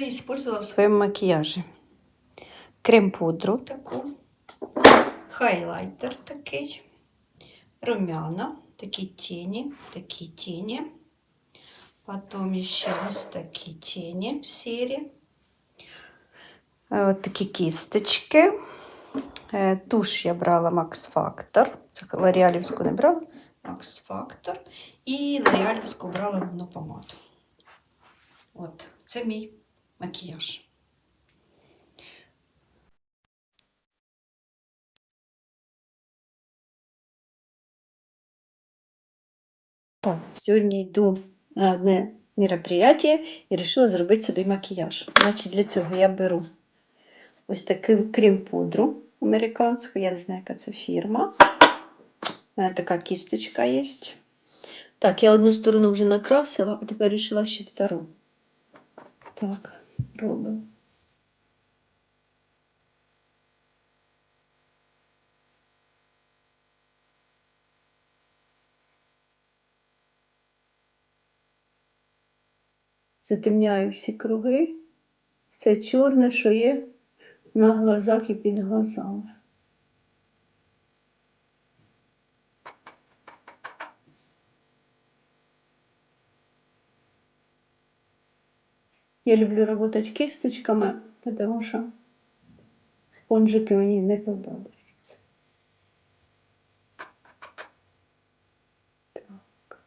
я использовала в своем макияже? Крем-пудру таку, хайлайтер такий, румяна, такі тіні, такі тіні. Потім ще ось такі тіні сірі. Е, От такі кісточки. Е, Туш я брала Max Factor. Це Лоріалівську не брала. Max Factor. І Лоріалівську брала одну помаду. От, це мій макіяж. Сьогодні йду на одне мероприятие і вирішила зробити собі макіяж. Значить, для цього я беру ось таку крем-пудру американську, я не знаю, яка це фірма. Мене така кісточка є. Так, я одну сторону вже накрасила, а тепер вирішила ще втору. Так, робимо. Затемняю всі круги, все чорне, що є на глазах і під глазами. Я люблю работать кисточками, потому что спонжики мені не подобаються. Так.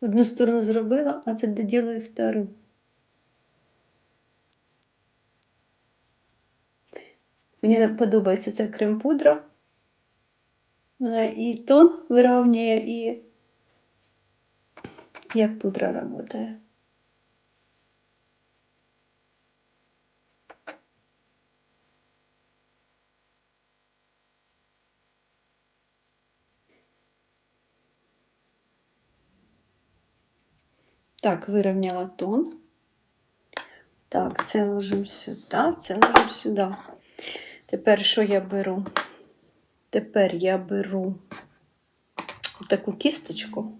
Одну сторону зробила, а це доділаю втору. Мені подобається ця крем-пудра. Вона і тон вирівнює, і як пудра працює. Так, вирівняла тон. Так, це ложимо сюди, це ложимо сюди. Тепер що я беру? Тепер я беру таку кісточку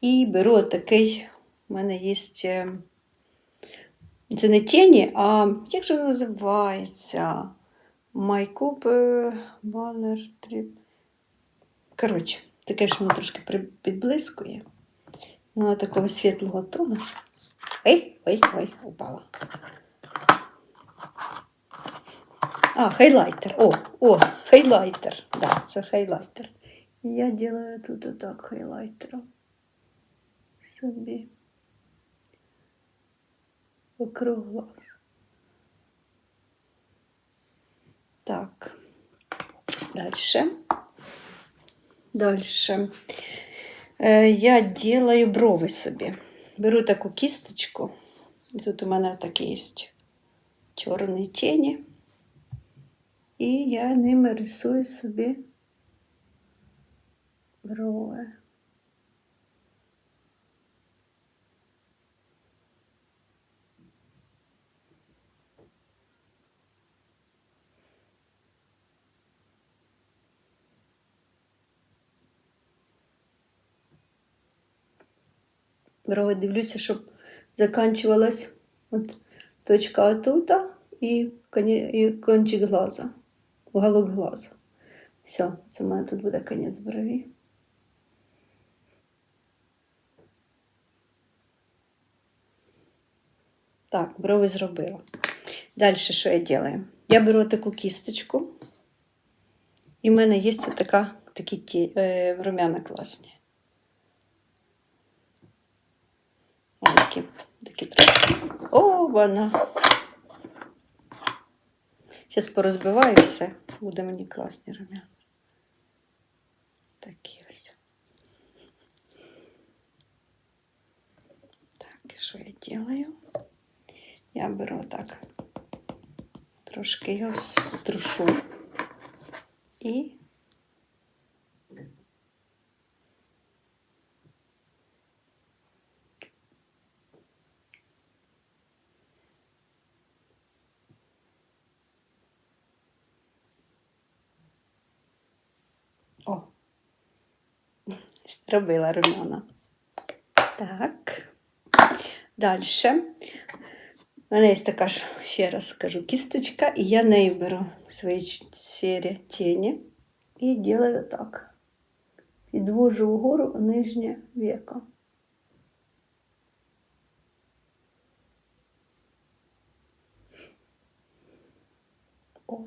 і беру такий, у мене є. Це не тіні, а як же воно називається? Майкоп банер тріп. Коротше, таке, що воно трошки підблискує. Воно такого світлого тону. Ой, ой, ой, упала. А, хайлайтер. О, о, хайлайтер. Да, це хайлайтер. Я делаю тут отак хайлайтером. Собі. Вокруг глаз. Так. Дальше. Дальше. Е, Я делаю брови собі. Беру таку кісточку. І тут у мене такі є чорні тіні. І я ними рисую собі брови. Брови дивлюся, щоб заканчувалась от точка отута і, і кончик глаза, уголок глаза. Все, це в мене тут буде конець брові. Так, брови зробила. Далі що я делаю? Я беру таку кісточку, і в мене є така, такі ті, е, румяна класні. Такі, такі трошки. О, вона. Зараз порозбиваю все. Буде мені класні румяна. Такі ось. Так, і що я делаю? Я беру так. Трошки його струшу. І Робила румяна. Так. Далі. У мене є така ж, ще раз скажу, кісточка, і я нею беру свої сірі тіні і делаю так. Підвожу вгору нижнє веко. Ой.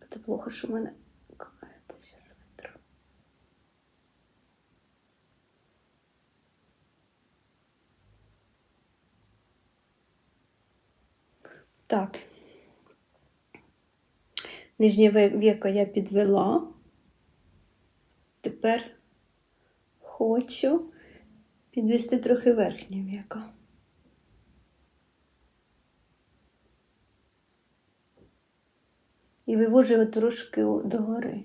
Это плохо, що в мене какая-то сейчас Так. Нижнє веко я підвела. Тепер хочу підвести трохи верхнє веко. І вивожу його трошки догори.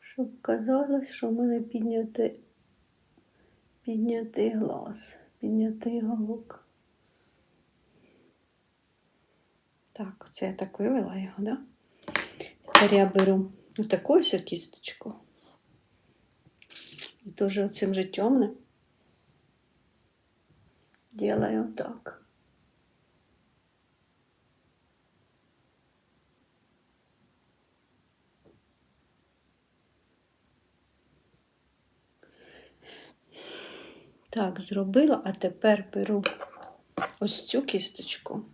Щоб казалось, що в мене піднятий, піднятий глаз, піднятий голок. Так, це я так вивела його, да? Тепер я беру таку ось кісточку. І теж оцим же темним делаю так. Так, зробила, а тепер беру ось цю кісточку.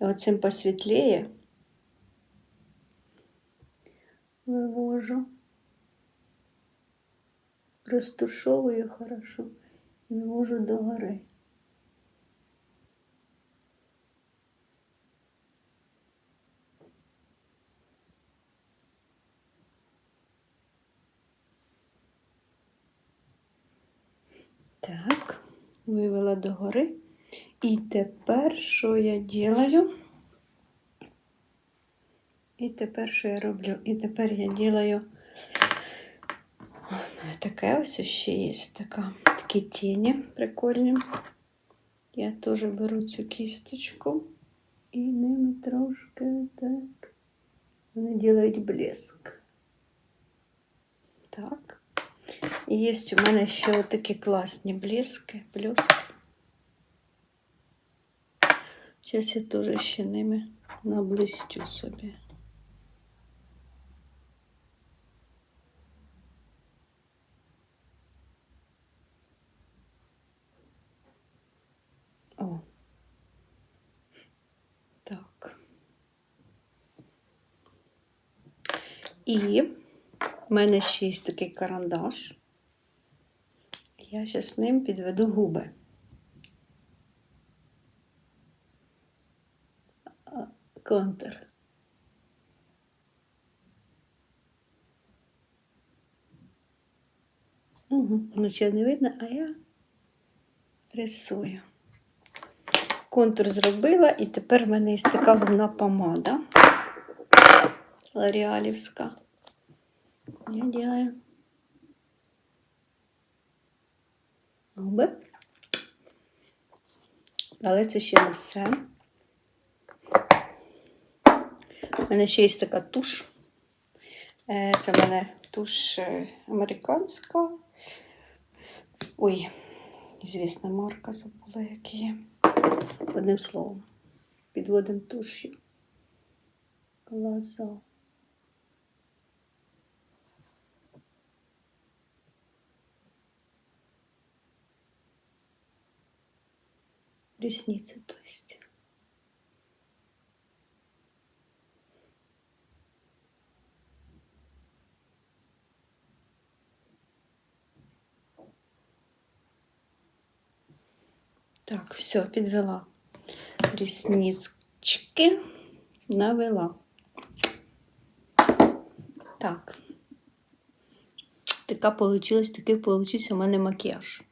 І оцим посвітліє вивожу, розтушовую хорошо і вивожу догори. Так, вивела догори. І тепер що я ділаю? І тепер що я роблю? І тепер я ділаю таке ось ще є така, такі тіні прикольні. Я теж беру цю кісточку і ними трошки так. Вони ділають блеск. Так. І є у мене ще такі класні блески, блески. Зараз я теж ще ними наблистю собі. О. Так. І в мене ще є такий карандаш. Я зараз ним підведу губи. Контур. Угу. Нічого не видно, а я рисую. Контур зробила, і тепер в мене є така губна помада лореалівська. Я делаю губи. Але це ще не все. У мене ще є така туш. Е, Це в мене туш е, американська. Ой, звісна марка забула, які є. Одним словом, підводимо тушю. Глаза. Ресницы, то есть. Так, все, підвела ріснички, навела. Так. Така получилась, такий получився у мене макіяж.